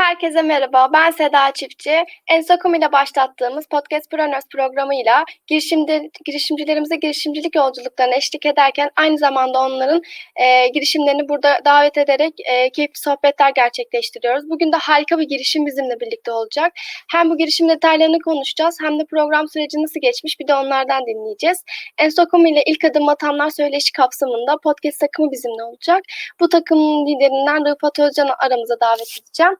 Herkese merhaba, ben Seda Çiftçi. Ensokom ile başlattığımız Podcast Preneurs programıyla girişimde, girişimcilerimize girişimcilik yolculuklarına eşlik ederken aynı zamanda onların e, girişimlerini burada davet ederek e, keyifli sohbetler gerçekleştiriyoruz. Bugün de harika bir girişim bizimle birlikte olacak. Hem bu girişim detaylarını konuşacağız hem de program süreci nasıl geçmiş bir de onlardan dinleyeceğiz. Ensokom ile ilk adım atanlar söyleşi kapsamında podcast takımı bizimle olacak. Bu takımın liderinden Rıfat Özcan'ı aramıza davet edeceğim.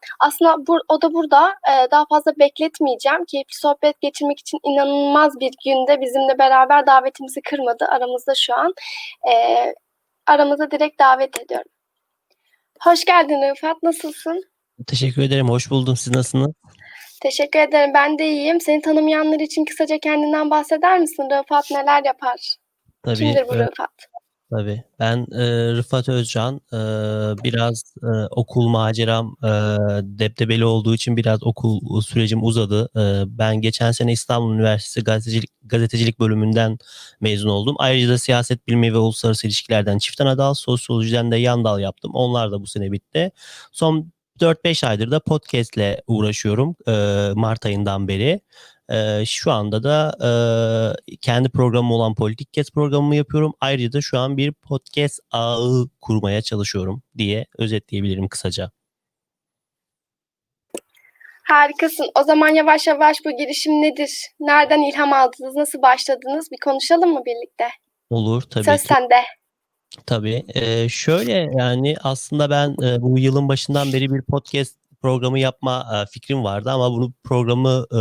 Bu, o da burada. E, daha fazla bekletmeyeceğim. Keyifli sohbet geçirmek için inanılmaz bir günde bizimle beraber davetimizi kırmadı. Aramızda şu an. E, aramıza direkt davet ediyorum. Hoş geldin Rıfat. Nasılsın? Teşekkür ederim. Hoş buldum. Siz nasılsınız? Teşekkür ederim. Ben de iyiyim. Seni tanımayanlar için kısaca kendinden bahseder misin? Rıfat neler yapar? Tabii. Kimdir bu e, Rıfat? Tabii. Ben e, Rıfat Özcan. E, biraz e, okul maceram e, deptebeli olduğu için biraz okul sürecim uzadı. E, ben geçen sene İstanbul Üniversitesi gazetecilik, gazetecilik bölümünden mezun oldum. Ayrıca da siyaset bilimi ve uluslararası ilişkilerden çift ana dal, sosyolojiden de yan dal yaptım. Onlar da bu sene bitti. Son 4-5 aydır da podcastle uğraşıyorum e, Mart ayından beri. Ee, şu anda da e, kendi programım olan Politik Kes programımı yapıyorum. Ayrıca da şu an bir podcast ağı kurmaya çalışıyorum diye özetleyebilirim kısaca. Harikasın. O zaman yavaş yavaş bu girişim nedir? Nereden ilham aldınız? Nasıl başladınız? Bir konuşalım mı birlikte? Olur tabii Söz ki. sende. Tabii. Ee, şöyle yani aslında ben e, bu yılın başından beri bir podcast programı yapma e, fikrim vardı ama bunu programı e,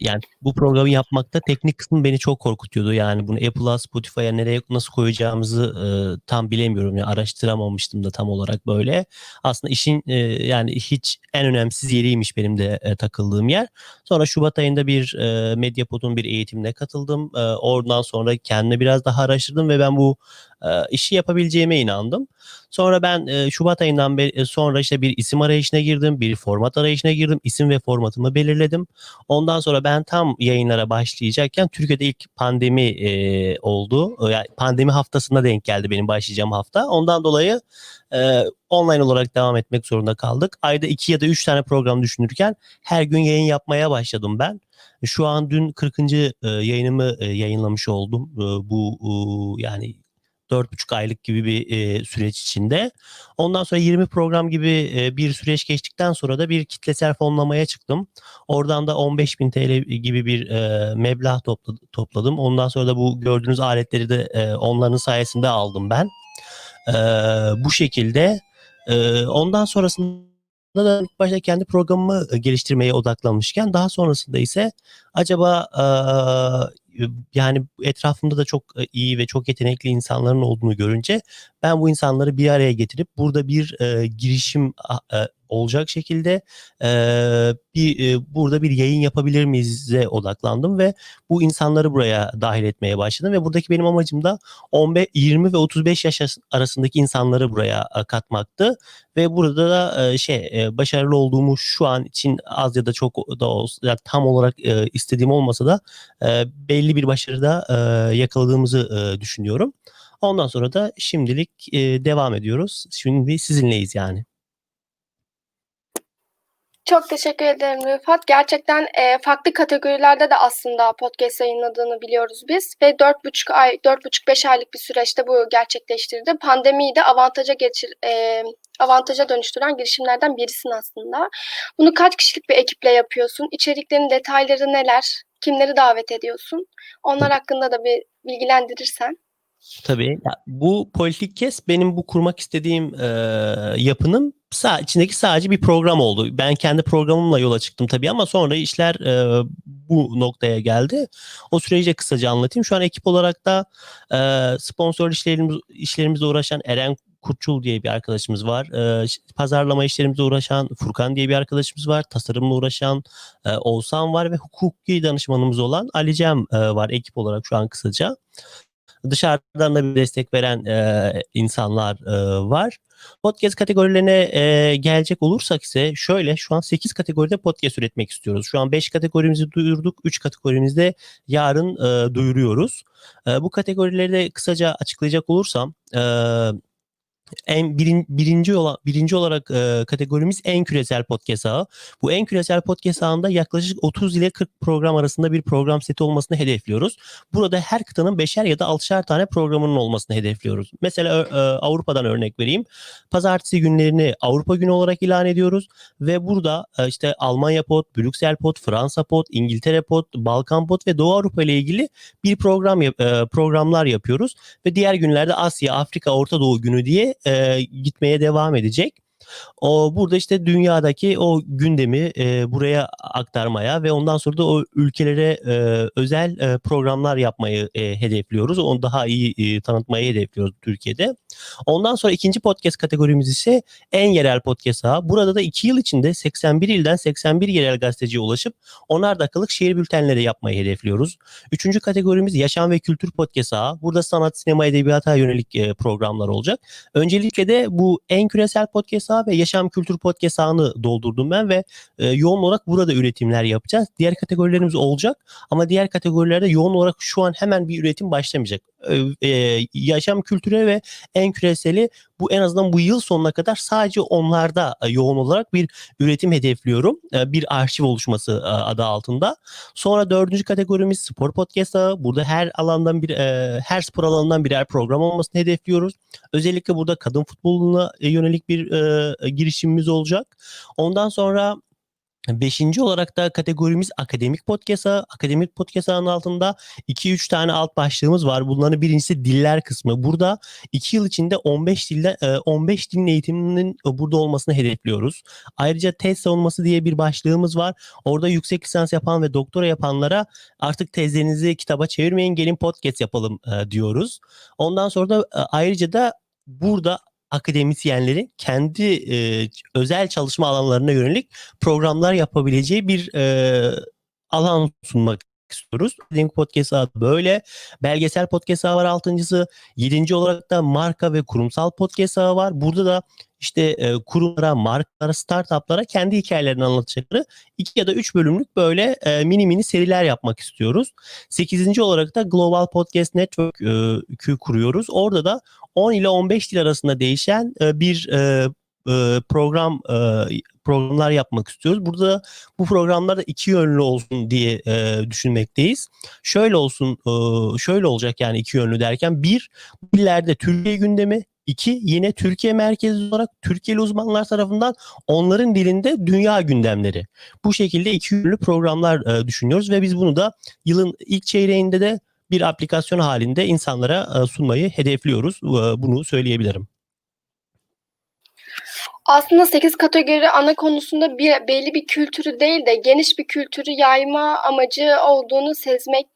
yani bu programı yapmakta teknik kısmı beni çok korkutuyordu. Yani bunu Apple'a, Spotify'a nereye nasıl koyacağımızı e, tam bilemiyorum. Yani araştıramamıştım da tam olarak böyle. Aslında işin e, yani hiç en önemsiz yeriymiş benim de e, takıldığım yer. Sonra Şubat ayında bir e, Medyapod'un bir eğitimine katıldım. E, oradan sonra kendime biraz daha araştırdım ve ben bu e, işi yapabileceğime inandım. Sonra ben e, Şubat ayından beri, sonra işte bir isim arayışına girdim, bir format arayışına girdim. İsim ve formatımı belirledim. Ondan sonra ben tam yayınlara başlayacakken Türkiye'de ilk pandemi e, oldu. Yani pandemi haftasına denk geldi benim başlayacağım hafta. Ondan dolayı e, online olarak devam etmek zorunda kaldık. Ayda iki ya da üç tane program düşünürken her gün yayın yapmaya başladım ben. Şu an dün 40. E, yayınımı e, yayınlamış oldum. E, bu e, yani 4,5 aylık gibi bir e, süreç içinde. Ondan sonra 20 program gibi e, bir süreç geçtikten sonra da bir kitlesel fonlamaya çıktım. Oradan da 15.000 TL gibi bir e, meblağ topla, topladım. Ondan sonra da bu gördüğünüz aletleri de e, onların sayesinde aldım ben. E, bu şekilde e, ondan sonrasında da ilk başta kendi programımı geliştirmeye odaklanmışken daha sonrasında ise acaba e, yani etrafımda da çok iyi ve çok yetenekli insanların olduğunu görünce ben bu insanları bir araya getirip burada bir e, girişim e, olacak şekilde e, bir e, burada bir yayın yapabilir miyiz'e odaklandım ve bu insanları buraya dahil etmeye başladım ve buradaki benim amacım da 15 20 ve 35 yaş arasındaki insanları buraya katmaktı ve burada da e, şey e, başarılı olduğumu şu an için az ya da çok da olsa yani tam olarak e, istediğim olmasa da e, belli bir başarıda e, yakaladığımızı e, düşünüyorum. Ondan sonra da şimdilik e, devam ediyoruz. Şimdi sizinleyiz yani. Çok teşekkür ederim Rıfat. Gerçekten e, farklı kategorilerde de aslında podcast yayınladığını biliyoruz biz ve 4,5 ay 4,5-5 aylık bir süreçte bu gerçekleştirdi. Pandemiyi de avantaja geçir e, avantaja dönüştüren girişimlerden birisin aslında. Bunu kaç kişilik bir ekiple yapıyorsun? İçeriklerin detayları neler? Kimleri davet ediyorsun? Onlar hakkında da bir bilgilendirirsen. Tabii. Ya, bu politik kes benim bu kurmak istediğim e, yapının sağ, içindeki sadece bir program oldu. Ben kendi programımla yola çıktım tabii ama sonra işler e, bu noktaya geldi. O süreci kısaca anlatayım. Şu an ekip olarak da e, sponsor işlerimiz, işlerimizle uğraşan Eren Kurçul diye bir arkadaşımız var. E, pazarlama işlerimizle uğraşan Furkan diye bir arkadaşımız var. Tasarımla uğraşan e, Oğuzhan var ve hukuki danışmanımız olan Ali Cem e, var ekip olarak şu an kısaca dışarıdan da bir destek veren e, insanlar e, var. Podcast kategorilerine e, gelecek olursak ise şöyle şu an 8 kategoride podcast üretmek istiyoruz. Şu an 5 kategorimizi duyurduk. 3 kategorimizde yarın e, duyuruyoruz. E, bu kategorileri de kısaca açıklayacak olursam e, en birin, birinci olan birinci olarak e, kategorimiz en küresel podcast ağı. Bu en küresel podcast ağında yaklaşık 30 ile 40 program arasında bir program seti olmasını hedefliyoruz. Burada her kıtanın beşer ya da altışar tane programının olmasını hedefliyoruz. Mesela e, Avrupa'dan örnek vereyim. Pazartesi günlerini Avrupa günü olarak ilan ediyoruz ve burada e, işte Almanya pod, Brüksel pod, Fransa pod, İngiltere pod, Balkan pod ve Doğu Avrupa ile ilgili bir program e, programlar yapıyoruz ve diğer günlerde Asya, Afrika, Orta Doğu günü diye e, gitmeye devam edecek. O burada işte dünyadaki o gündemi e, buraya aktarmaya ve ondan sonra da o ülkelere e, özel e, programlar yapmayı e, hedefliyoruz. Onu daha iyi e, tanıtmayı hedefliyoruz Türkiye'de. Ondan sonra ikinci podcast kategorimiz ise en yerel podcast ağı. Burada da 2 yıl içinde 81 ilden 81 yerel gazeteciye ulaşıp onar dakikalık şehir bültenleri yapmayı hedefliyoruz. Üçüncü kategorimiz yaşam ve kültür podcast ağı. Burada sanat, sinema, edebiyata yönelik e, programlar olacak. Öncelikle de bu en küresel podcast ağı ve yaşam kültür podcast ağını doldurdum ben ve e, yoğun olarak burada üretimler yapacağız. Diğer kategorilerimiz olacak ama diğer kategorilerde yoğun olarak şu an hemen bir üretim başlamayacak. E, e, yaşam kültürü ve en küreseli bu en azından bu yıl sonuna kadar sadece onlarda e, yoğun olarak bir üretim hedefliyorum. E, bir arşiv oluşması e, adı altında. Sonra dördüncü kategorimiz spor podcast ağı. Burada her alandan bir her spor alanından birer program olmasını hedefliyoruz. Özellikle burada kadın futboluna yönelik bir girişimimiz olacak. Ondan sonra Beşinci olarak da kategorimiz akademik podcast ağı. Akademik podcast ağının altında 2-3 tane alt başlığımız var. Bunların birincisi diller kısmı. Burada 2 yıl içinde 15 dilde e, 15 dilin eğitiminin burada olmasını hedefliyoruz. Ayrıca tez savunması diye bir başlığımız var. Orada yüksek lisans yapan ve doktora yapanlara artık tezlerinizi kitaba çevirmeyin gelin podcast yapalım e, diyoruz. Ondan sonra da e, ayrıca da burada akademisyenlerin kendi e, özel çalışma alanlarına yönelik programlar yapabileceği bir e, alan sunmak istiyoruz. Akademik podcast ağı böyle. Belgesel podcast ağı var altıncısı. Yedinci olarak da marka ve kurumsal podcast ağı var. Burada da işte e, kurumlara, markalara, startuplara kendi hikayelerini anlatacakları iki ya da üç bölümlük böyle e, mini mini seriler yapmak istiyoruz. Sekizinci olarak da Global Podcast Network e, kuruyoruz. Orada da 10 ile 15 dil arasında değişen e, bir e, e, program e, programlar yapmak istiyoruz. Burada bu programlar da iki yönlü olsun diye e, düşünmekteyiz. Şöyle olsun, e, şöyle olacak yani iki yönlü derken bir, ileride Türkiye gündemi, İki, yine Türkiye merkezli olarak Türkiye'li uzmanlar tarafından onların dilinde dünya gündemleri. Bu şekilde iki yönlü programlar e, düşünüyoruz ve biz bunu da yılın ilk çeyreğinde de bir aplikasyon halinde insanlara e, sunmayı hedefliyoruz. E, bunu söyleyebilirim. Aslında 8 kategori ana konusunda bir belli bir kültürü değil de geniş bir kültürü yayma amacı olduğunu sezmek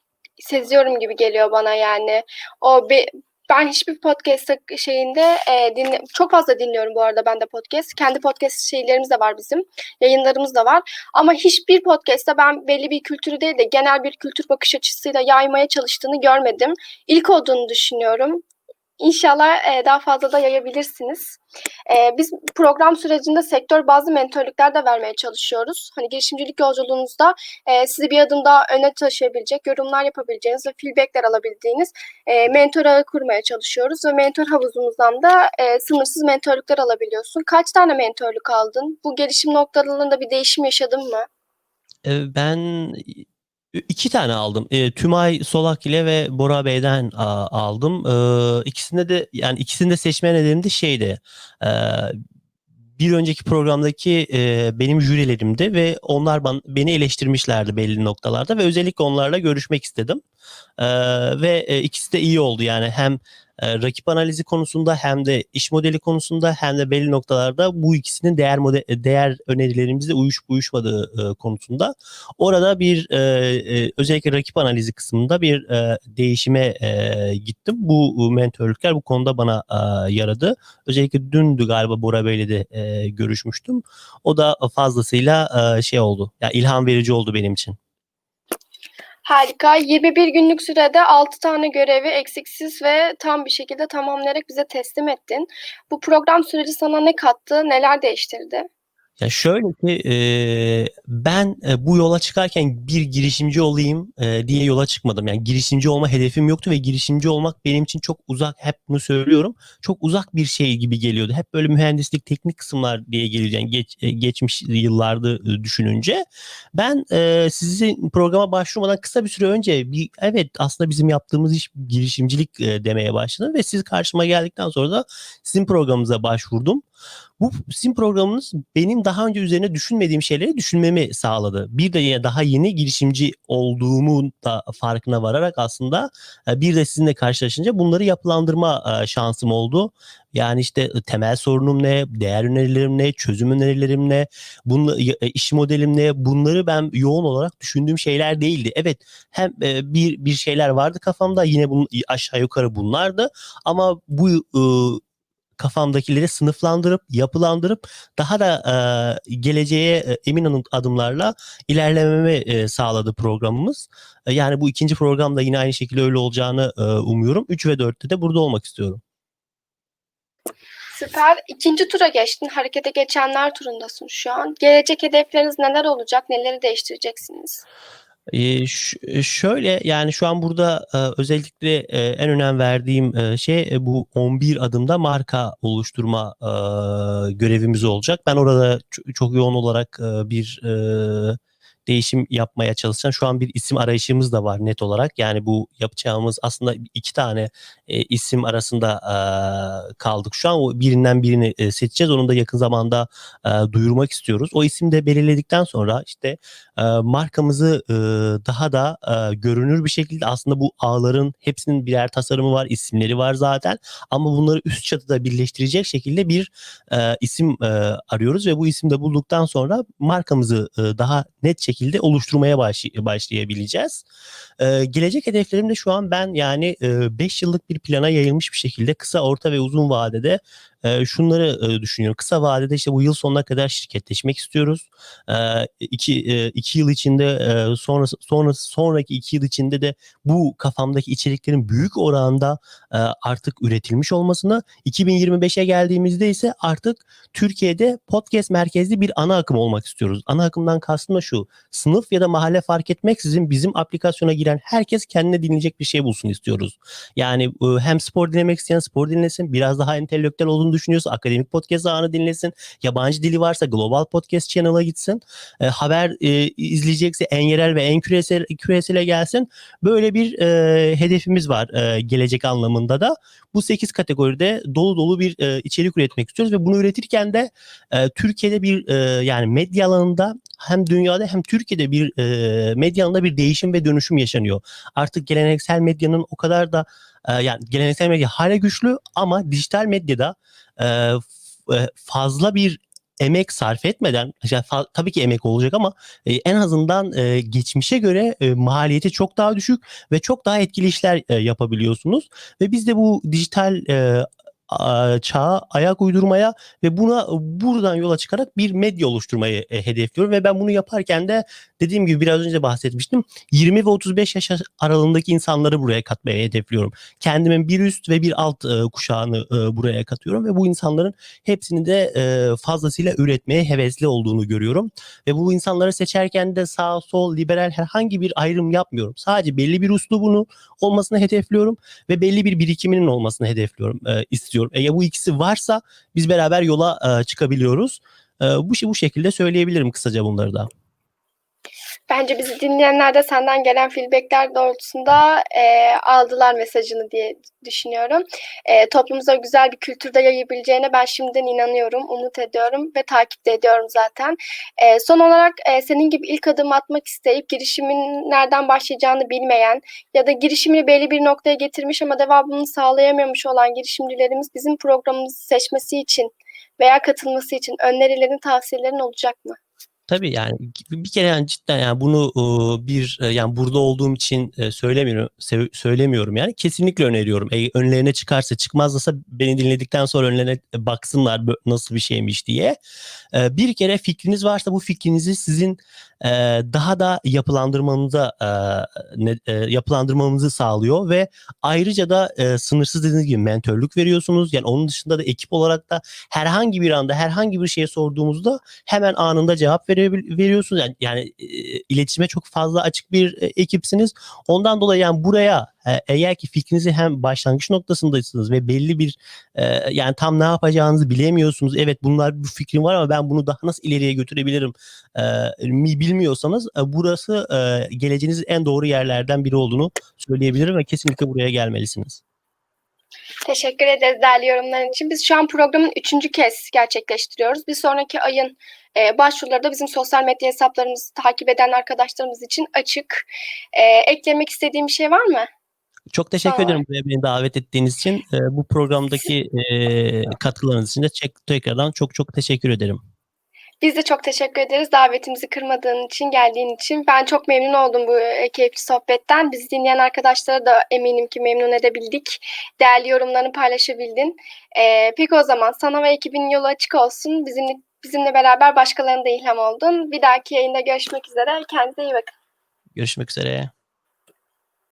seziyorum gibi geliyor bana yani. O be, ben hiçbir podcast şeyinde e, dinle, çok fazla dinliyorum bu arada ben de podcast. Kendi podcast şeylerimiz de var bizim. Yayınlarımız da var. Ama hiçbir podcast'te ben belli bir kültürü değil de genel bir kültür bakış açısıyla yaymaya çalıştığını görmedim. İlk olduğunu düşünüyorum. İnşallah e, daha fazla da yayabilirsiniz. E, biz program sürecinde sektör bazı mentörlükler de vermeye çalışıyoruz. Hani girişimcilik yolculuğunuzda e, sizi bir adım daha öne taşıyabilecek, yorumlar yapabileceğiniz ve feedbackler alabildiğiniz e, mentor ağı kurmaya çalışıyoruz. Ve mentor havuzumuzdan da sınırsız mentorluklar alabiliyorsun. Kaç tane mentorluk aldın? Bu gelişim noktalarında bir değişim yaşadın mı? Ben İki tane aldım. E, Tümay Solak ile ve Bora Bey'den a, aldım. E, ikisinde de yani ikisini de seçme nedenim de şeydi. E, bir önceki programdaki e, benim jürilerimdi ve onlar ban, beni eleştirmişlerdi belli noktalarda ve özellikle onlarla görüşmek istedim. E, ve e, ikisi de iyi oldu yani hem e, rakip analizi konusunda hem de iş modeli konusunda hem de belli noktalarda bu ikisinin değer model, değer önerilerimizle uyuşup uyuşmadığı e, konusunda orada bir e, e, özellikle rakip analizi kısmında bir e, değişime e, gittim. Bu mentörlükler bu konuda bana e, yaradı. Özellikle dündü galiba Bora Bey'le de e, görüşmüştüm. O da fazlasıyla e, şey oldu. Yani ilham verici oldu benim için. Harika. 21 günlük sürede 6 tane görevi eksiksiz ve tam bir şekilde tamamlayarak bize teslim ettin. Bu program süreci sana ne kattı, neler değiştirdi? Ya şöyle ki e, ben e, bu yola çıkarken bir girişimci olayım e, diye yola çıkmadım. Yani girişimci olma hedefim yoktu ve girişimci olmak benim için çok uzak. Hep bunu söylüyorum. Çok uzak bir şey gibi geliyordu. Hep böyle mühendislik, teknik kısımlar diye geliyor. Yani geç, e, geçmiş yıllarda e, düşününce. Ben e, sizin programa başvurmadan kısa bir süre önce bir evet aslında bizim yaptığımız iş girişimcilik e, demeye başladım ve siz karşıma geldikten sonra da sizin programınıza başvurdum. Bu sizin programınız benim daha önce üzerine düşünmediğim şeyleri düşünmemi sağladı. Bir de yine daha yeni girişimci olduğumu da farkına vararak aslında e, bir de sizinle karşılaşınca bunları yapılandırma e, şansım oldu. Yani işte temel sorunum ne, değer önerilerim ne, çözüm önerilerim ne, bunla, e, iş modelim ne bunları ben yoğun olarak düşündüğüm şeyler değildi. Evet hem bir bir şeyler vardı kafamda yine bunun aşağı yukarı bunlardı ama bu kafamdakileri sınıflandırıp yapılandırıp daha da e, geleceğe e, emin adımlarla ilerlememi e, sağladı programımız. E, yani bu ikinci programda yine aynı şekilde öyle olacağını e, umuyorum. 3 ve 4'te de burada olmak istiyorum. Süper. İkinci tura geçtin. Harekete geçenler turundasın şu an. Gelecek hedefleriniz neler olacak? Neleri değiştireceksiniz? Şöyle yani şu an burada özellikle en önem verdiğim şey e, bu 11 adımda marka oluşturma görevimiz olacak. Ben orada çok yoğun olarak bir değişim yapmaya çalışan şu an bir isim arayışımız da var net olarak. Yani bu yapacağımız aslında iki tane e, isim arasında e, kaldık şu an. O birinden birini e, seçeceğiz. Onu da yakın zamanda e, duyurmak istiyoruz. O isim de belirledikten sonra işte e, markamızı e, daha da e, görünür bir şekilde aslında bu ağların hepsinin birer tasarımı var, isimleri var zaten. Ama bunları üst çatıda birleştirecek şekilde bir e, isim e, arıyoruz ve bu isim de bulduktan sonra markamızı e, daha net şekilde oluşturmaya başlay- başlayabileceğiz. E, gelecek hedeflerim de şu an ben yani 5 e, yıllık bir plana yayılmış bir şekilde kısa, orta ve uzun vadede e, şunları e, düşünüyorum. Kısa vadede işte bu yıl sonuna kadar şirketleşmek istiyoruz. E, iki, e, iki yıl içinde e, sonra, sonra sonraki iki yıl içinde de bu kafamdaki içeriklerin büyük oranda e, artık üretilmiş olmasını 2025'e geldiğimizde ise artık Türkiye'de podcast merkezli bir ana akım olmak istiyoruz. Ana akımdan kastım da şu. Sınıf ya da mahalle fark etmeksizin bizim aplikasyona giren herkes kendine dinleyecek bir şey bulsun istiyoruz. Yani e, hem spor dinlemek isteyen spor dinlesin, biraz daha entelektüel olduğunu düşünüyorsa akademik podcast ağını dinlesin. Yabancı dili varsa global podcast channel'a gitsin. E, haber e, izleyecekse en yerel ve en küresel küresele gelsin. Böyle bir e, hedefimiz var e, gelecek anlamında da. Bu 8 kategoride dolu dolu bir e, içerik üretmek istiyoruz ve bunu üretirken de e, Türkiye'de bir e, yani medya alanında hem dünyada hem Türkiye'de bir e, medya alanında bir değişim ve dönüşüm yaşanıyor. Artık geleneksel medyanın o kadar da e, yani geleneksel medya hala güçlü ama dijital medyada e, e, fazla bir emek sarf etmeden yani tabii ki emek olacak ama e, en azından e, geçmişe göre e, maliyeti çok daha düşük ve çok daha etkili işler e, yapabiliyorsunuz. Ve biz de bu dijital e, çağa ayak uydurmaya ve buna buradan yola çıkarak bir medya oluşturmayı e, hedefliyorum ve ben bunu yaparken de dediğim gibi biraz önce bahsetmiştim 20 ve 35 yaş aralığındaki insanları buraya katmaya hedefliyorum. Kendimin bir üst ve bir alt e, kuşağını e, buraya katıyorum ve bu insanların hepsini de fazlasıyla üretmeye hevesli olduğunu görüyorum ve bu insanları seçerken de sağ sol liberal herhangi bir ayrım yapmıyorum. Sadece belli bir üslubunu olmasını hedefliyorum ve belli bir birikiminin olmasını hedefliyorum e, istiyorum. Eğer bu ikisi varsa biz beraber yola çıkabiliyoruz. Bu bu şekilde söyleyebilirim kısaca bunları da. Bence bizi dinleyenler de senden gelen feedbackler doğrultusunda e, aldılar mesajını diye düşünüyorum. E, toplumumuza güzel bir kültürde yayabileceğine ben şimdiden inanıyorum, umut ediyorum ve takip de ediyorum zaten. E, son olarak e, senin gibi ilk adım atmak isteyip girişimin nereden başlayacağını bilmeyen ya da girişimini belli bir noktaya getirmiş ama devamını sağlayamıyormuş olan girişimcilerimiz bizim programımızı seçmesi için veya katılması için önerilerin, tavsiyelerin olacak mı? Tabii yani bir kere yani cidden yani bunu e, bir e, yani burada olduğum için e, söylemiyorum söylemiyorum yani kesinlikle öneriyorum. E, önlerine çıkarsa çıkmazsa beni dinledikten sonra önlerine baksınlar nasıl bir şeymiş diye. Bir kere fikriniz varsa bu fikrinizi sizin daha da yapılandırmanıza yapılandırmamızı sağlıyor ve ayrıca da sınırsız dediğiniz gibi mentörlük veriyorsunuz. Yani onun dışında da ekip olarak da herhangi bir anda herhangi bir şeye sorduğumuzda hemen anında cevap veriyorsunuz. Yani, yani e, iletişime çok fazla açık bir e, ekipsiniz. Ondan dolayı yani buraya e, eğer ki fikrinizi hem başlangıç noktasındasınız ve belli bir e, yani tam ne yapacağınızı bilemiyorsunuz. Evet bunlar bu fikrim var ama ben bunu daha nasıl ileriye götürebilirim e, mi bilmiyorsanız e, burası e, geleceğiniz en doğru yerlerden biri olduğunu söyleyebilirim ve kesinlikle buraya gelmelisiniz. Teşekkür ederiz değerli yorumların için. Biz şu an programın üçüncü kez gerçekleştiriyoruz. Bir sonraki ayın e, başvuruları da bizim sosyal medya hesaplarımızı takip eden arkadaşlarımız için açık. E, eklemek istediğim bir şey var mı? Çok teşekkür Tamam. ederim buraya beni davet ettiğiniz için. E, bu programdaki e, katkılarınız için de tekrardan çok çok teşekkür ederim. Biz de çok teşekkür ederiz davetimizi kırmadığın için, geldiğin için. Ben çok memnun oldum bu e, keyifli sohbetten. Bizi dinleyen arkadaşlara da eminim ki memnun edebildik. Değerli yorumlarını paylaşabildin. Ee, peki o zaman sana ve ekibin yolu açık olsun. Bizimle, bizimle beraber başkalarına da ilham oldun. Bir dahaki yayında görüşmek üzere. Kendinize iyi bakın. Görüşmek üzere.